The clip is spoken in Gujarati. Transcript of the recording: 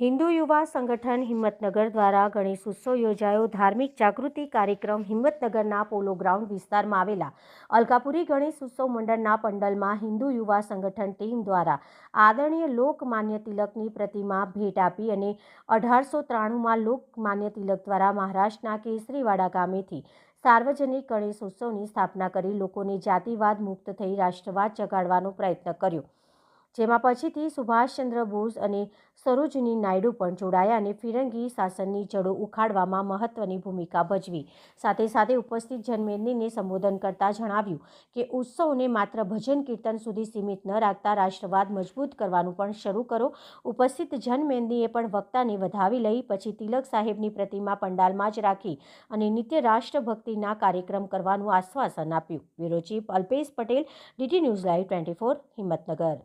હિન્દુ યુવા સંગઠન હિંમતનગર દ્વારા ગણેશ ઉત્સવ યોજાયો. ધાર્મિક જાગૃતિ કાર્યક્રમ હિંમતનગરના પોલો ગ્રાઉન્ડ વિસ્તારમાં આવેલા અલકાપુરી ગણેશ ઉત્સવ મંડળના પંડલમાં હિન્દુ યુવા સંગઠન ટીમ દ્વારા આદરણીય લોકમાન્ય તિલકની પ્રતિમા ભેટ આપી અને અઢારસો ત્રાણુંમાં લોકમાન્ય તિલક દ્વારા મહારાષ્ટ્રના કેસરીવાડા ગામેથી સાર્વજનિક ગણેશ ઉત્સવની સ્થાપના કરી લોકોને જાતિવાદ મુક્ત થઈ રાષ્ટ્રવાદ જગાડવાનો પ્રયત્ન કર્યો. જેમાં પછીથી સુભાષચંદ્ર બોઝ અને સરોજની નાયડુ પણ જોડાયા અને ફિરંગી શાસનની જડો ઉખાડવામાં મહત્વની ભૂમિકા ભજવી. સાથે સાથે ઉપસ્થિત જનમેદનીને સંબોધન કરતા જણાવ્યું કે ઉત્સવને માત્ર ભજન કીર્તન સુધી સીમિત ન રાખતા રાષ્ટ્રવાદ મજબૂત કરવાનું પણ શરૂ કરો. ઉપસ્થિત જનમેદનીએ પણ વક્તાને વધાવી લઈ પછી તિલક સાહેબની પ્રતિમા પંડાલમાં જ રાખી અને નિત્ય રાષ્ટ્રભક્તિના કાર્યક્રમ કરવાનું આશ્વાસન આપ્યું. Bureau chief Alpesh Patel, DT news live twenty four Himmatnagar.